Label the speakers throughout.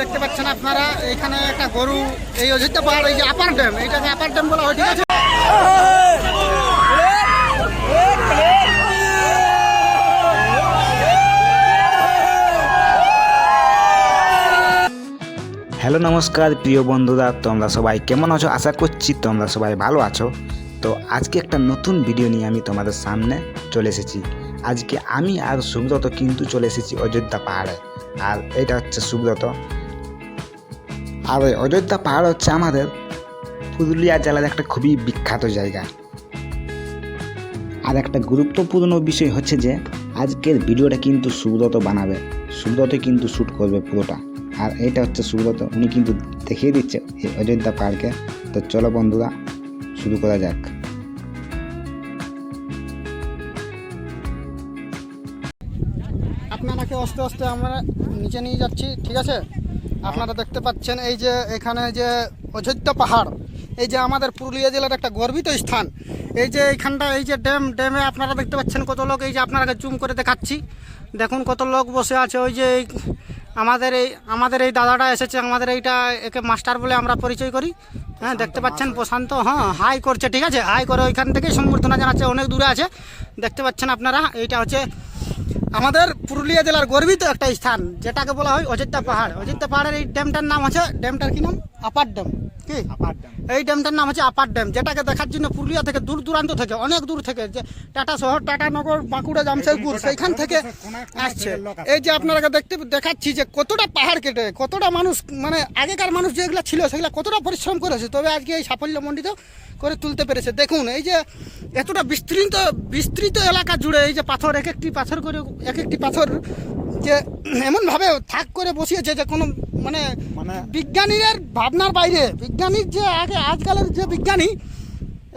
Speaker 1: দেখতে পাচ্ছেন আপনারা, এখানে একটা গরু, এই অযোধ্যা পাহাড়, এই যে আপার ড্যাম এইটাকে আপার ড্যাম বলা হয়, ঠিক আছে?
Speaker 2: হ্যালো, নমস্কার, প্রিয় বন্ধুরা, তোমরা সবাই কেমন আছো? আশা করছি তোমরা সবাই ভালো আছো। তো আজকে একটা নতুন ভিডিও নিয়ে আমি তোমাদের সামনে চলে এসেছি। আজকে আমি আর সুব্রত কিন্তু চলে এসেছি অযোধ্যা পাহাড়ে। আর এটা হচ্ছে সুব্রত। আর ওই অযোধ্যা পাহাড় হচ্ছে আমাদের। পুরুলিয়া জেলার একটা খুবই বিখ্যাত জায়গা। আর একটা গুরুত্বপূর্ণ বিষয় হচ্ছে যে, আজকের ভিডিওটা কিন্তু সুব্রত বানাবে। সুব্রত কিন্তু শ্যুট করবে পুরোটা। আর এটা হচ্ছে সুব্রত, উনি কিন্তু দেখিয়ে দিচ্ছে এই অযোধ্যা পার্কে। তো চলো বন্ধুরা, শুরু করা যাক।
Speaker 1: আপনারাকে আস্তে আস্তে আমরা নিচে নিয়ে যাচ্ছি, ঠিক আছে? আপনারা দেখতে পাচ্ছেন এই যে এখানে যে অযোধ্যা পাহাড় এই যে আমাদের পুরুলিয়া জেলার একটা গর্বিত স্থান। এই যে এইখানটা এই যে ড্যাম ড্যামে আপনারা দেখতে পাচ্ছেন কত লোক এই যে আপনারাকে জুম করে দেখাচ্ছি। দেখুন কত লোক বসে আছে ওই যে এই আমাদের এই আমাদের এই দাদাটা এসেছে আমাদের এইটা একে মাস্টার বলে আমরা পরিচয় করি। হ্যাঁ দেখতে পাচ্ছেন প্রশান্ত হ্যাঁ হাই করছে ঠিক আছে? হাই করে ওইখান থেকেই সম্বর্ধনা জানাচ্ছে অনেক দূরে আছে। দেখতে পাচ্ছেন আপনারা এইটা হচ্ছে আমাদের পুরুলিয়া জেলার গর্বিত একটা স্থান, যেটাকে বলা হয় অযোধ্যা পাহাড়। অযোধ্যা পাহাড়ের এই ড্যামটার নাম আছে, ড্যামটার কি নাম? Upper dam. কি? এই ড্যামটার নাম হচ্ছে আপার ড্যাম যেটাকে দেখার জন্য পুরুলিয়া থেকে দূর দূরান্ত থেকে অনেক দূর থেকে যে টাটা শহর টাটা নগর বাঁকুড়া জামশেদপুর সেইখান থেকে আসছে। এই যে আপনারা দেখতে দেখাচ্ছি যে কতটা পাহাড় কেটে কতটা মানুষ মানে আগেকার মানুষ যেগুলো ছিল সেগুলো কতটা পরিশ্রম করেছে তবে আজকে এই সাফল্যমণ্ডিত করে তুলতে পেরেছে। দেখুন এই যে এতটা বিস্তৃত বিস্তৃত এলাকা জুড়ে এই যে পাথর এক একটি পাথর করে এক একটি পাথর যে এমনভাবে থাক করে বসিয়েছে যে কোনো মানে
Speaker 3: মানে
Speaker 1: বিজ্ঞানীদের ভাবনার বাইরে। বিজ্ঞানীর যে আগে আজকালের যে বিজ্ঞানী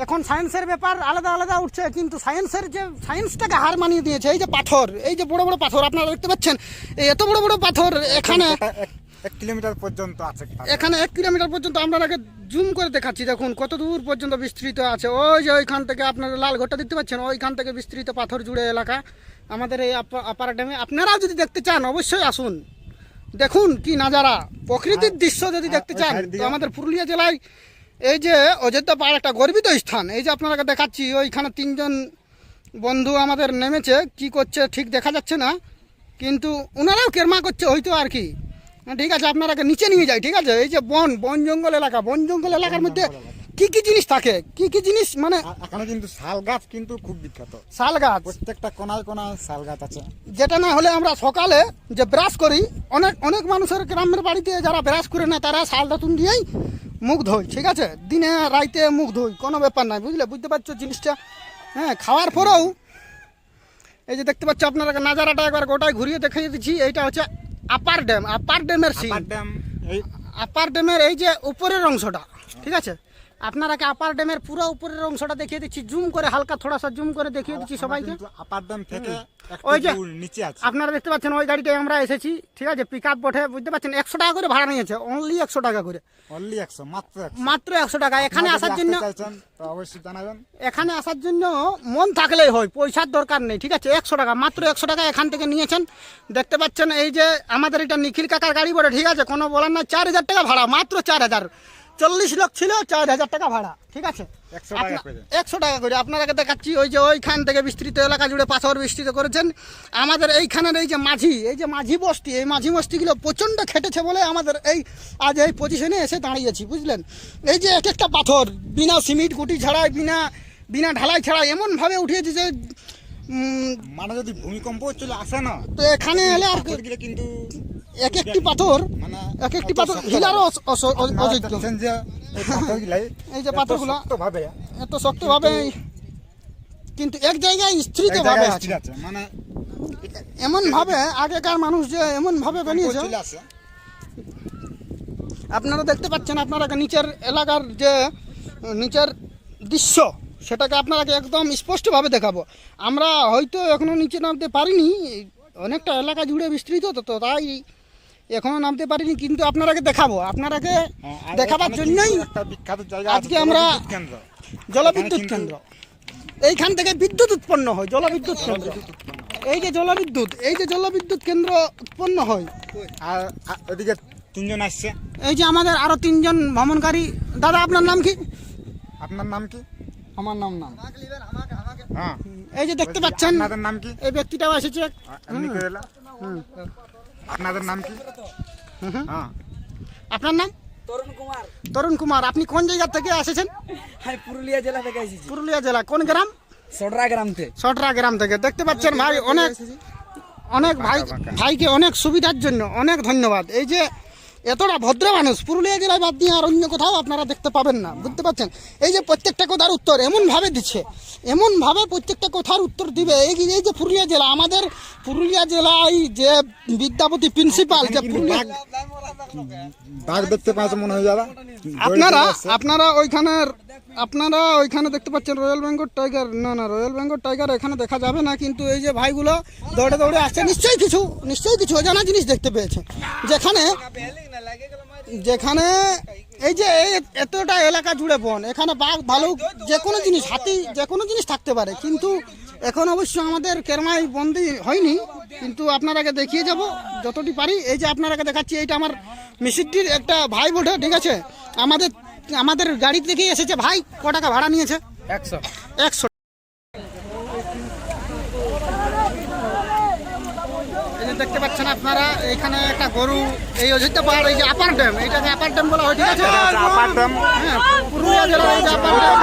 Speaker 1: এখন সায়েন্সের ব্যাপার আলাদা আলাদা উঠছে কিন্তু সায়েন্সের যে সায়েন্সটাকে হার মানিয়ে দিয়েছে এই যে পাথর এই যে বড় বড় পাথর আপনারা দেখতে পাচ্ছেন এই এত বড় বড় পাথর এখানে
Speaker 3: এক- কিলোমিটার পর্যন্ত আছে
Speaker 1: এখানে এক কিলোমিটার পর্যন্ত আমরা আগে জুম করে দেখাচ্ছি দেখুন কত দূর পর্যন্ত বিস্তৃত আছে। ওই যে ওইখান থেকে আপনারা লাল ঘরটা দেখতে পাচ্ছেন ওইখান থেকে বিস্তৃত পাথর জুড়ে এলাকা। আমাদের এই আপ- আপার ড্যামে আপনারাও যদি দেখতে চান অবশ্যই আসুন। দেখুন কি নাজারা। প্রকৃতির দৃশ্য যদি দেখতে চান তো আমাদের পুরুলিয়া জেলায় এই যে অযোধ্যা পাহাড় একটা গর্বিত স্থান এই যে আপনারা দেখাচ্ছি ওইখানে তিনজন বন্ধু আমাদের নেমেছে কি করছে ঠিক দেখা যাচ্ছে না কিন্তু ওনারাও কেরমা করছে হয়তো আর কি। হ্যাঁ, ঠিক আছে আপনারাকে নিচে নিয়ে যাই ঠিক আছে? এই যে বন বন জঙ্গল এলাকা বন জঙ্গল এলাকার মধ্যে কি কি জিনিস থাকে? কি কি জিনিস মানে
Speaker 3: এখানে কিন্তু শাল গাছ কিন্তু খুব বিখ্যাত।
Speaker 1: শাল গাছ?
Speaker 3: প্রত্যেকটা কোনায় কোনায় শাল গাছ আছে।
Speaker 1: যেটা না হলে আমরা সকালে যে ব্রাশ করি অনেক অনেক মানুষের গ্রামের বাড়িতে যারা ব্রাশ করে না তারা শাল দাতুন দিয়েই মুখ ধোয় ঠিক আছে? দিনে রাইতে মুখ ধোয় কোনো ব্যাপার নাই বুঝলে? বুঝতে পারছ জিনিসটা? হ্যাঁ খাওয়ার পরেও এই যে দেখতে পাচ্ছ আপনারা নাজারাটা একবার গোটায় ঘুরিয়ে দেখে দিচ্ছি এইটা হচ্ছে আপার ড্যাম আপার ড্যামের সিন
Speaker 3: আপার ড্যাম এই
Speaker 1: আপার ড্যামের এই যে উপরের অংশটা ঠিক আছে? আপনারাকে আপার ড্যামের পুরো উপরের অংশটা দেখিয়ে দিচ্ছি। জুম করে হালকা থোড়া সা জুম করে দেখিয়ে দিচ্ছি সবাইকে।
Speaker 3: আপার ড্যাম থেকে
Speaker 1: ওই যে
Speaker 3: নিচে আছে।
Speaker 1: আপনারা দেখতে পাচ্ছেন ওই গাড়িটায় আমরা এসেছি ঠিক আছে? পিক আপ বটে বুঝতে পারছেন? একশো টাকা করে ভাড়া নিয়েছে অনলি একশো টাকা করে।
Speaker 3: অনলি একশো মাত্র
Speaker 1: মাত্র একশো টাকা। এখানে আসার জন্য
Speaker 3: অবশ্যই জানাবেন।
Speaker 1: এখানে আসার জন্য মন থাকলেই হয় পয়সার দরকার নেই ঠিক আছে? একশো টাকা মাত্র একশো টাকা এখান থেকে নিয়েছেন। দেখতে পাচ্ছেন এই যে আমাদের এটা নিখিল কাকার গাড়ি বলে ঠিক আছে? কোনো বলার না চার হাজার টাকা ভাড়া মাত্র চার হাজার। চল্লিশ লোক ছিল চার হাজার টাকা ভাড়া ঠিক আছে?
Speaker 3: একশো টাকা করে।
Speaker 1: আপনারাকে দেখাচ্ছি ওই যে ওইখান থেকে বিস্তৃত এলাকা জুড়ে পাথর বিস্তৃত করেছেন। আমাদের এইখানের এই যে মাঝি এই যে মাঝি বস্তি এই মাঝি বস্তিগুলো প্রচণ্ড খেটেছে বলে আমাদের এই আজ এই পজিশনে এসে দাঁড়িয়েছি বুঝলেন? এই যে এক একটা পাথর বিনা সিমেন্ট গুটি ছাড়াই বিনা বিনা ঢালাই ছাড়াই এমনভাবে উঠিয়েছে যে
Speaker 3: মানে যদি ভূমিকম্প চলে আসে না
Speaker 1: তো এখানে এলে আর
Speaker 3: কিন্তু
Speaker 1: এক একটি পাথর এক একটি পাথর হিলারও অযোগ্য।
Speaker 3: এই
Speaker 1: যে
Speaker 3: এত
Speaker 1: পাথরগুলা এত শক্তভাবে কিন্তু এক জায়গায় স্থিরভাবে আছে।
Speaker 3: মানে
Speaker 1: এমন ভাবে আগেকার মানুষ যে এমন ভাবে বানিয়েছে। আপনারা দেখতে পাচ্ছেন আপনারা নিচের এলাকার যে নিচের দৃশ্য সেটাকে আপনারাকে একদম স্পষ্টভাবে দেখাবো। আমরা হয়তো এখনও নিচে নামতে পারিনি অনেকটা এলাকা জুড়ে বিস্তৃত তো তাই এখনও নামতে পারিনি কিন্তু আপনারাকে দেখাবো। আপনারাকে
Speaker 3: হ্যাঁ,
Speaker 1: দেখাবার জন্যই আজকে আমরা
Speaker 3: জলবিদ্যুৎ কেন্দ্র।
Speaker 1: এইখান থেকে বিদ্যুৎ উৎপন্ন হয় জলবিদ্যুৎ কেন্দ্র। এই যে জলবিদ্যুৎ এই যে জলবিদ্যুৎ কেন্দ্র উৎপন্ন হয়।
Speaker 3: আর ওদিকে তিনজন আসছে।
Speaker 1: এই যে আমাদের আরও তিনজন ভ্রমণকারী। দাদা আপনার নাম কি?
Speaker 3: আপনার নাম কি?
Speaker 1: আমার নাম নাম।
Speaker 3: হ্যাঁ।
Speaker 1: এই যে দেখতে পাচ্ছেন
Speaker 3: নাম কি?
Speaker 1: এই ব্যক্তিটাও এসেছে।
Speaker 3: আপনাদের নাম কি?
Speaker 1: হুম হুম।
Speaker 3: হ্যাঁ।
Speaker 1: আপনার নাম?
Speaker 4: তরুণ কুমার।
Speaker 1: তরুণ কুমার আপনি কোন জায়গা থেকে এসেছেন?
Speaker 4: আমি পুরুলিয়া জেলা থেকে এসেছি।
Speaker 1: পুরুলিয়া জেলা কোন গ্রাম?
Speaker 4: সটরা গ্রাম থেকে।
Speaker 1: সটরা গ্রাম থেকে। দেখতে পাচ্ছেন ভাই অনেক অনেক ভাই ভাইকে অনেক সুবিধার জন্য অনেক ধন্যবাদ। এই যে এতটা ভদ্র মানুষ। পুরুলিয়া জেলায় বাদ দিয়ে আর অন্য কোথাও আপনারা দেখতে পাবেন না বুঝতে পারছেন? এই যে প্রত্যেকটা কথার উত্তর এমনভাবে দিচ্ছে এমনভাবে প্রত্যেকটা কথার উত্তর দিবে। এই যে- এই যে পুরুলিয়া জেলা আমাদের পুরুলিয়া জেলায় যে বিদ্যাপতি প্রিন্সিপাল যে পুরুলিয়া
Speaker 3: বাঘ দেখতে মনে হয় যারা।
Speaker 1: আপনারা আপনারা ওইখানের আপনারা ওইখানে দেখতে পাচ্ছেন রয়্যাল বেঙ্গল টাইগার না না রয়্যাল বেঙ্গল টাইগার এখানে দেখা যাবে না, কিন্তু এই যে ভাইগুলো দৌড়ে দৌড়ে আসছে, নিশ্চয়ই কিছু নিশ্চয়ই কিছু অজানা জিনিস দেখতে পেয়েছে। যেখানে যেখানে এই যে এই এতটা এলাকা জুড়ে বন, এখানে বাঘ, ভালুক, যে কোনো জিনিস, হাতি, যে কোনো জিনিস থাকতে পারে, কিন্তু এখন অবশ্য আমাদের কেরমাই বন্দি হয়নি, কিন্তু আপনারাকে দেখিয়ে যাব, যতটি পারি। এই যে আপনারাকে দেখাচ্ছি, এইটা আমার মিসিরটির একটা ভাই বটে, ঠিক আছে? আমাদের আমাদের গাড়ি থেকেই এসেছে ভাই ক টাকা ভাড়া নিয়েছে?
Speaker 4: একশো।
Speaker 1: একশো। দেখতে পাচ্ছেন আপনারা এখানে একটা গরু এই অযোধ্যা পাহাড় এই যে আপার ড্যাম এইটাকে আপার ড্যাম বলা হয় ঠিক আছে?
Speaker 3: Upper dam.
Speaker 1: হ্যাঁ পুরুলিয়া জেলার এই যে আপার ড্যাম।